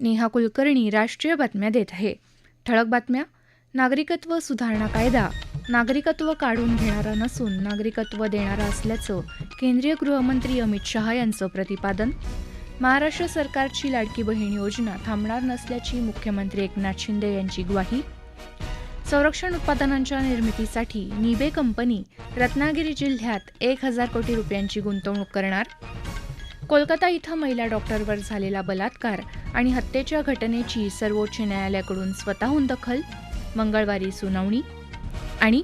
नेहा कुलकर्णी राष्ट्रीय बातम्या देत आहे. ठळक बातम्या नागरिकत्व सुधारणा कायदा नागरिकत्व काढून घेणारा नसून नागरिकत्व देणारा असल्याचं केंद्रीय गृहमंत्री अमित शहा यांचं प्रतिपादन. महाराष्ट्र सरकारची लाडकी बहीण योजना थांबणार नसल्याची मुख्यमंत्री एकनाथ शिंदे यांची ग्वाही. संरक्षण उत्पादनांच्या निर्मितीसाठी निबे कंपनी रत्नागिरी जिल्ह्यात एक हजार कोटी रुपयांची गुंतवणूक करणार. कोलकाता इथं महिला डॉक्टरवर झालेला बलात्कार आणि हत्येच्या घटनेची सर्वोच्च न्यायालयाकडून स्वतःहून दखल मंगळवारी सुनावणी आणि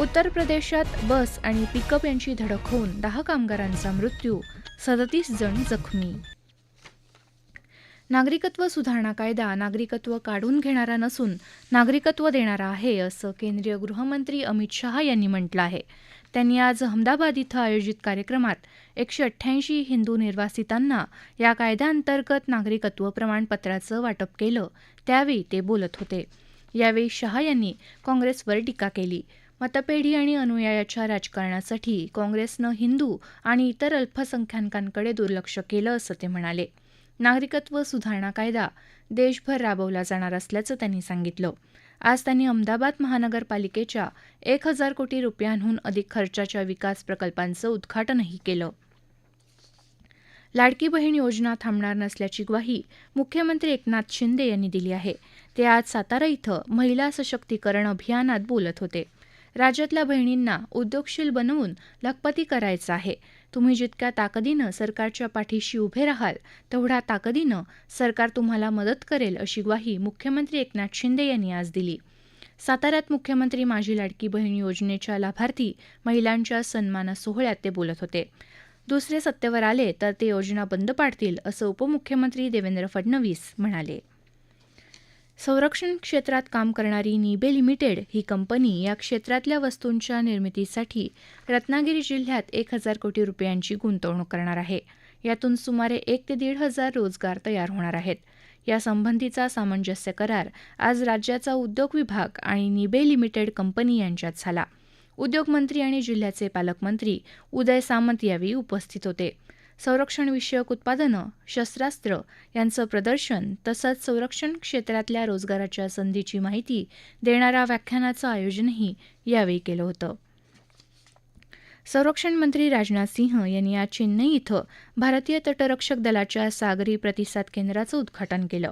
उत्तर प्रदेशात बस आणि पिकअप यांची धडक होऊन दहा कामगारांचा मृत्यू सदतीस जण जखमी. नागरिकत्व सुधारणा कायदा नागरिकत्व काढून घेणारा नसून नागरिकत्व देणारा आहे असं केंद्रीय गृहमंत्री अमित शहा यांनी म्हटलं आहे. त्यांनी आज अहमदाबाद इथं आयोजित कार्यक्रमात एकशे अठ्ठ्याऐंशी हिंदू निर्वासितांना या कायद्याअंतर्गत नागरिकत्व प्रमाणपत्राचं वाटप केलं त्यावेळी ते बोलत होते. यावेळी शहा यांनी काँग्रेसवर टीका केली. मतपेढी आणि अनुयायाच्या राजकारणासाठी काँग्रेसनं हिंदू आणि इतर अल्पसंख्याकांकडे दुर्लक्ष केलं असं ते म्हणाले. नागरिकत्व सुधारणा कायदा देशभर राबवला जाणार असल्याचं त्यांनी सांगितलं. आज त्यांनी अहमदाबाद महानगरपालिकेच्या एक हजार कोटी रुपयांहून अधिक खर्चाच्या विकास प्रकल्पांचं उद्घाटनही केलं. लाडकी बहीण योजना थांबणार नसल्याची ग्वाही मुख्यमंत्री एकनाथ शिंदे यांनी दिली आहे. ते आज सातारा इथं महिला सशक्तीकरण अभियानात बोलत होते. राज्यातल्या बहिणींना उद्योगशील बनवून लखपती करायचं आहे. तुम्ही जितक्या ताकदीनं सरकारच्या पाठीशी उभे राहाल तेवढ्या ताकदीनं सरकार तुम्हाला मदत करेल अशी ग्वाही मुख्यमंत्री एकनाथ शिंदे यांनी आज दिली. साताऱ्यात मुख्यमंत्री माझी लाडकी बहीण योजनेच्या लाभार्थी महिलांच्या सन्मान सोहळ्यात ते बोलत होते. दुसरे सत्तेवर आले तर ते योजना बंद पाडतील असं उपमुख्यमंत्री देवेंद्र फडणवीस म्हणाले. संरक्षण क्षेत्रात काम करणारी निबे लिमिटेड ही कंपनी या क्षेत्रातल्या वस्तूंच्या निर्मितीसाठी रत्नागिरी जिल्ह्यात एक हजार कोटी रुपयांची गुंतवणूक करणार आहे. यातून सुमारे एक ते दीड हजार रोजगार तयार होणार आहेत. यासंबंधीचा सामंजस्य करार आज राज्याचा उद्योग विभाग आणि निबे लिमिटेड कंपनी यांच्यात झाला. उद्योगमंत्री आणि जिल्ह्याचे पालकमंत्री उदय सामंत यावेळी उपस्थित होते. संरक्षणविषयक उत्पादनं शस्त्रास्त्र यांचं प्रदर्शन तसंच संरक्षण क्षेत्रातल्या रोजगाराच्या संधीची माहिती देणाऱ्या व्याख्यानाचं आयोजनही यावेळी केलं होतं. संरक्षण मंत्री राजनाथ सिंह यांनी आज चेन्नई इथं भारतीय तटरक्षक दलाच्या सागरी प्रतिसाद केंद्राचं उद्घाटन केलं.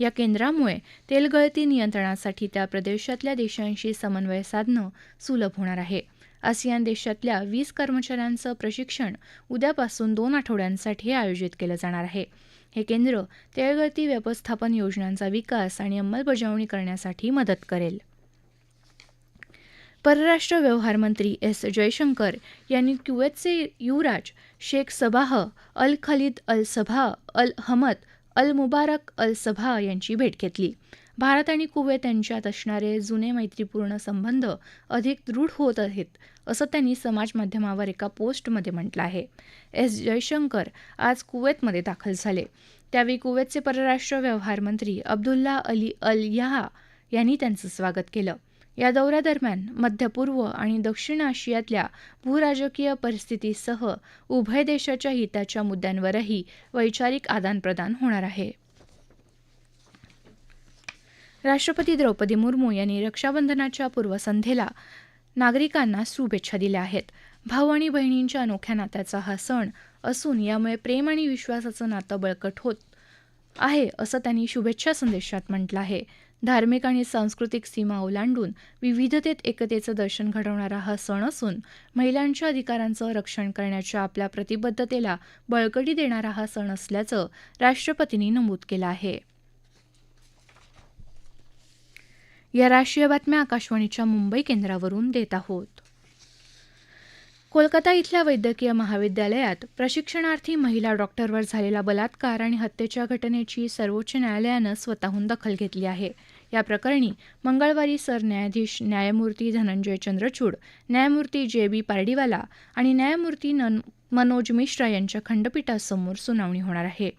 या केंद्रामुळे तेलगळती नियंत्रणासाठी त्या प्रदेशातल्या देशांशी समन्वय साधणं सुलभ होणार आहे. आसियान देशातल्या वीस कर्मचाऱ्यांचं प्रशिक्षण उद्यापासून दोन आठवड्यांसाठी आयोजित केलं जाणार आहे. हे केंद्र तेळगळती व्यवस्थापन योजनांचा विकास आणि अंमलबजावणी करण्यासाठी मदत करेल. परराष्ट्र व्यवहार मंत्री एस जयशंकर यांनी क्युवेतचे युवराज Sheikh Sabah Al Khalid Al Sabah Al Hamad अल मुबारक अल सभा यांची भेट घेतली. भारत आणि कुवेत यांच्यात असणारे जुने मैत्रीपूर्ण संबंध अधिक दृढ होत आहेत असं त्यांनी समाजमाध्यमावर एका पोस्टमध्ये म्हटलं आहे. एस. जयशंकर आज कुवेतमध्ये दाखल झाले. त्यावेळी कुवेतचे परराष्ट्र व्यवहार मंत्री अब्दुल्ला अली अल याहा यांनी त्यांचं स्वागत केलं. या दौऱ्यादरम्यान मध्य पूर्व आणि दक्षिण आशियातल्या भूराजकीय परिस्थितीसह उभय देशाच्या हिताच्या मुद्द्यांवरही वैचारिक आदानप्रदान होणार आहे. राष्ट्रपती द्रौपदी मुर्मू यांनी रक्षाबंधनाच्या पूर्वसंध्येला नागरिकांना शुभेच्छा दिल्या आहेत. भाऊ आणि बहिणींच्या अनोख्या नात्याचा हा सण असून यामुळे प्रेम आणि विश्वासाचं नातं बळकट होत आहे असं त्यांनी शुभेच्छा संदेशात म्हटलं आहे. धार्मिक आणि सांस्कृतिक सीमा ओलांडून विविधतेत एकतेचं दर्शन घडवणारा हा सण असून महिलांच्या अधिकारांचं रक्षण करण्याच्या आपल्या प्रतिबद्धतेला बळकटी देणारा हा सण असल्याचं राष्ट्रपतींनी नमूद केलं आहे. या राष्ट्रीय बातम्या आकाशवाणीच्या मुंबई केंद्रावरून देत आहोत. कोलकाता इथल्या वैद्यकीय महाविद्यालयात प्रशिक्षणार्थी महिला डॉक्टरवर झालेला बलात्कार आणि हत्येच्या घटनेची सर्वोच्च न्यायालयानं स्वतःहून दखल घेतली आहे. या प्रकरणी मंगळवारी सरन्यायाधीश न्यायमूर्ती धनंजय चंद्रचूड न्यायमूर्ती जे बी पारडीवाला आणि न्यायमूर्ती मनोज मिश्रा यांच्या खंडपीठासमोर सुनावणी होणार आहे.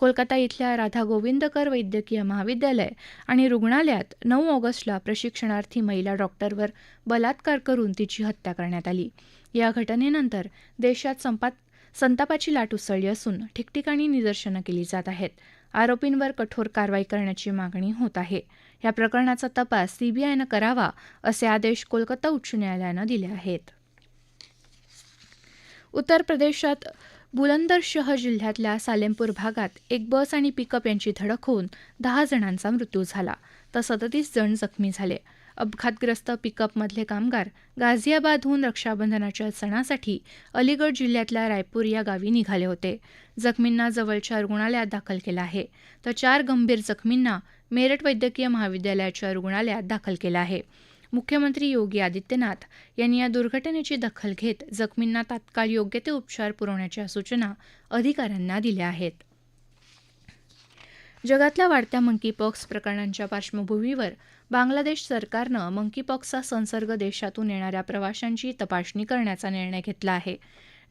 कोलकाता इथल्या राधा गोविंदकर वैद्यकीय महाविद्यालय आणि रुग्णालयात नऊ ऑगस्टला प्रशिक्षणार्थी महिला डॉक्टरवर बलात्कार करून तिची हत्या करण्यात आली. या घटनेनंतर देशात संपात संतापाची लाट उसळली असून ठिकठिकाणी निदर्शनं केली जात आहेत. आरोपींवर कठोर कारवाई करण्याची मागणी होत आहे. या प्रकरणाचा तपास सीबीआयनं करावा असे आदेश कोलकाता उच्च न्यायालयानं दिले आहेत. उत्तर प्रदेशात बुलंदरशह जिल्ह्यातल्या सालेमपूर भागात एक बस आणि पिकअप यांची धडक होऊन दहा जणांचा मृत्यू झाला. तर सदतीस जण जखमी झाले. अपघातग्रस्त पिकअपमधले कामगार गाझियाबादहून रक्षाबंधनाच्या सणासाठी अलीगड जिल्ह्यातल्या रायपूर या गावी निघाले होते. जखमींना जवळच्या रुग्णालयात दाखल केलं आहे. तर चार गंभीर जखमींना मेरठ वैद्यकीय महाविद्यालयाच्या रुग्णालयात दाखल केलं आहे. मुख्यमंत्री योगी आदित्यनाथ यांनी या दुर्घटनेची दखल घेत जखमींना तात्काळ योग्य ते उपचार पुरवण्याच्या सूचना अधिकाऱ्यांना दिल्या आहेत. जगातल्या वाढत्या मंकीपॉक्स प्रकरणांच्या पार्श्वभूमीवर बांगलादेश सरकारनं मंकीपॉक्सचा संसर्ग देशातून येणाऱ्या प्रवाशांची तपासणी करण्याचा निर्णय घेतला आहे.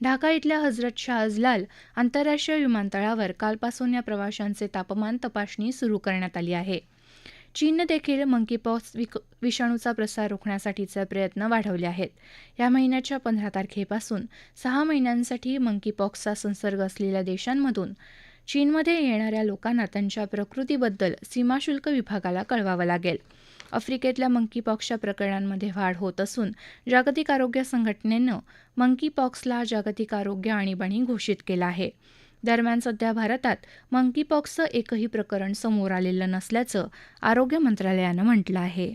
ढाका इथल्या हजरत शाहजलाल आंतरराष्ट्रीय विमानतळावर कालपासून या प्रवाशांचे तापमान तपासणी सुरू करण्यात आली आहे. चीननं देखील मंकीपॉक्स विषाणूचा प्रसार रोखण्यासाठीचे प्रयत्न वाढवले आहेत. या महिन्याच्या पंधरा तारखेपासून सहा महिन्यांसाठी मंकीपॉक्सचा संसर्ग असलेल्या देशांमधून चीनमध्ये येणाऱ्या लोकांना त्यांच्या प्रकृतीबद्दल सीमाशुल्क विभागाला कळवावं लागेल. आफ्रिकेतल्या मंकीपॉक्सच्या प्रकरणांमध्ये वाढ होत असून जागतिक आरोग्य संघटनेनं मंकीपॉक्सला जागतिक आरोग्य आणीबाणी घोषित केला आहे. दरम्यान सध्या भारतात मंकीपॉक्सचं एकही प्रकरण समोर आलेलं नसल्याचं आरोग्य मंत्रालयानं म्हटलं आहे.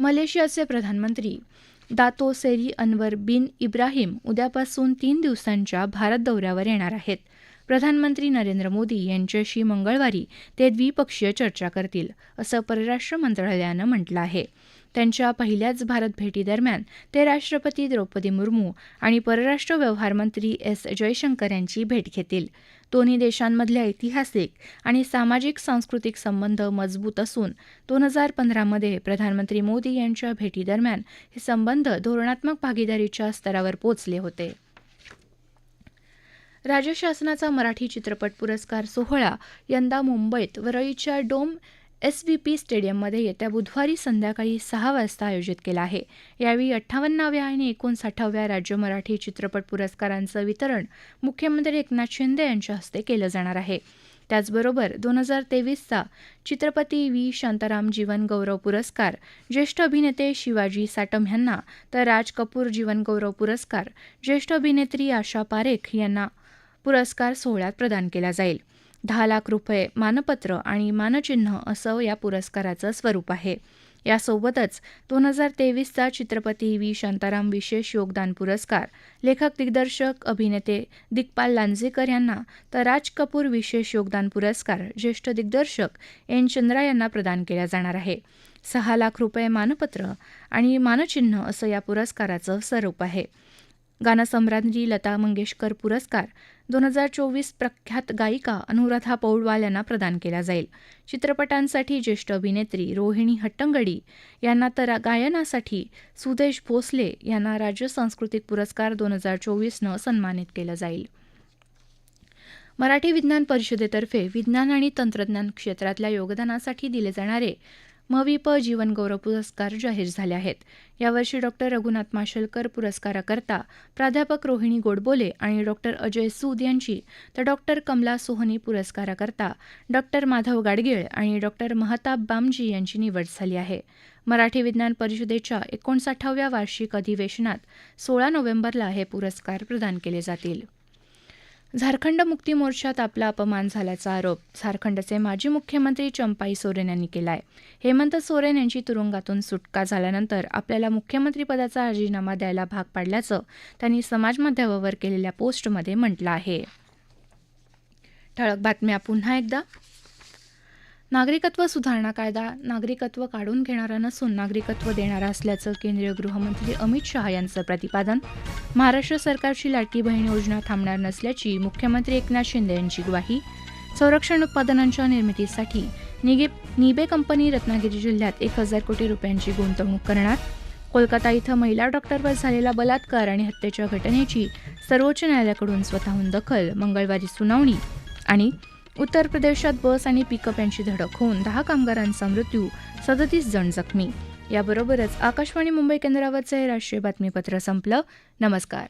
मलेशियाचे प्रधानमंत्री दातो सेरी अनवर बिन इब्राहिम उद्यापासून तीन दिवसांच्या भारत दौऱ्यावर येणार आहेत. प्रधानमंत्री नरेंद्र मोदी यांच्याशी मंगळवारी ते द्विपक्षीय चर्चा करतील असं परराष्ट्र मंत्रालयानं म्हटलं आहे. त्यांच्या पहिल्याच भारत भेटीदरम्यान ते राष्ट्रपती द्रौपदी मुर्मू आणि परराष्ट्र व्यवहार मंत्री एस जयशंकर यांची भेट घेतील. दोन्ही देशांमधले ऐतिहासिक आणि सामाजिक सांस्कृतिक संबंध मजबूत असून दोन हजार पंधरामध्ये प्रधानमंत्री मोदी यांच्या भेटीदरम्यान हे संबंध धोरणात्मक भागीदारीच्या स्तरावर पोचले होते. राज्य शासनाचा मराठी चित्रपट पुरस्कार सोहळा यंदा मुंबईत वरळीच्या डोम एस व्ही पी स्टेडियममध्ये येत्या बुधवारी संध्याकाळी सहा वाजता आयोजित केला आहे. यावेळी अठ्ठावन्नाव्या आणि एकोणसाठाव्या राज्य मराठी चित्रपट पुरस्कारांचं वितरण मुख्यमंत्री एकनाथ शिंदे यांच्या हस्ते केलं जाणार आहे. त्याचबरोबर दोन हजार तेवीसचा चित्रपती व्ही. शांताराम जीवन गौरव पुरस्कार ज्येष्ठ अभिनेते शिवाजी साटम यांना तर राज कपूर जीवन गौरव पुरस्कार ज्येष्ठ अभिनेत्री आशा पारेख यांना पुरस्कार सोहळ्यात प्रदान केला जाईल. दहा लाख रुपये मानपत्र आणि मानचिन्ह असं या पुरस्काराचं स्वरूप आहे. यासोबतच दोन हजार तेवीसचा चित्रपती व्ही. शांताराम विशेष योगदान पुरस्कार लेखक दिग्दर्शक अभिनेते दिग्पाल लांजेकर यांना तर राज कपूर विशेष योगदान पुरस्कार ज्येष्ठ दिग्दर्शक एन. चंद्रा यांना प्रदान केला जाणार आहे. सहा लाख रुपये मानपत्र आणि मानचिन्ह असं या पुरस्काराचं स्वरूप आहे. गानसम्राज्ञी लता मंगेशकर पुरस्कार दोन हजार चोवीस प्रख्यात गायिका अनुराधा पौडवाल यांना प्रदान केला जाईल. चित्रपटांसाठी ज्येष्ठ अभिनेत्री रोहिणी हट्टंगडी यांना तर गायनासाठी सुदेश भोसले यांना राज्य सांस्कृतिक पुरस्कार दोन हजार चोवीसनं सन्मानित केलं जाईल. मराठी विज्ञान परिषदेतर्फे विज्ञान आणि तंत्रज्ञान क्षेत्रातल्या योगदानासाठी दिले जाणारे मविप जीवनगौरव पुरस्कार जाहीर झाले आहेत. यावर्षी डॉक्टर रघुनाथ माशेलकर पुरस्काराकरता प्राध्यापक रोहिणी गोडबोले आणि डॉक्टर अजय सूद यांची तर डॉक्टर कमला सोहनी पुरस्काराकरता डॉक्टर माधव गाडगीळ आणि डॉक्टर महताब बामजी यांची निवड झाली आहे. मराठी विज्ञान परिषदेच्या एकोणसाठाव्या वार्षिक अधिवेशनात सोळा नोव्हेंबरला हे पुरस्कार प्रदान केले जातील. झारखंड मुक्ती मोर्चात आपला अपमान झाल्याचा आरोप झारखंडचे माजी मुख्यमंत्री चंपाई सोरेन यांनी केला आहे हेमंत सोरेन यांची तुरुंगातून सुटका झाल्यानंतर आपल्याला मुख्यमंत्रीपदाचा राजीनामा द्यायला भाग पाडल्याचं त्यांनी समाजमाध्यमावर केलेल्या पोस्टमध्ये म्हटलं आहे. ठळक बातम्या पुन्हा एकदा. नागरिकत्व सुधारणा कायदा नागरिकत्व काढून घेणारा नसून नागरिकत्व देणारा असल्याचं केंद्रीय गृहमंत्री अमित शहा यांचं प्रतिपादन. महाराष्ट्र सरकारची लाडकी बहीण योजना थांबणार नसल्याची मुख्यमंत्री एकनाथ शिंदे यांची ग्वाही. संरक्षण उत्पादनांच्या निर्मितीसाठी निगे निबे कंपनी रत्नागिरी जिल्ह्यात एक हजार कोटी रुपयांची गुंतवणूक करणार. कोलकाता इथं महिला डॉक्टरवर झालेला बलात्कार आणि हत्येच्या घटनेची सर्वोच्च न्यायालयाकडून स्वतःहून दखल मंगळवारी सुनावणी आणि उत्तर प्रदेशात बस आणि पिकअप यांची धडक होऊन दहा कामगारांचा मृत्यू सदतीस जण जखमी. याबरोबरच आकाशवाणी मुंबई केंद्रावरचं हे राष्ट्रीय बातमीपत्र संपलं. नमस्कार.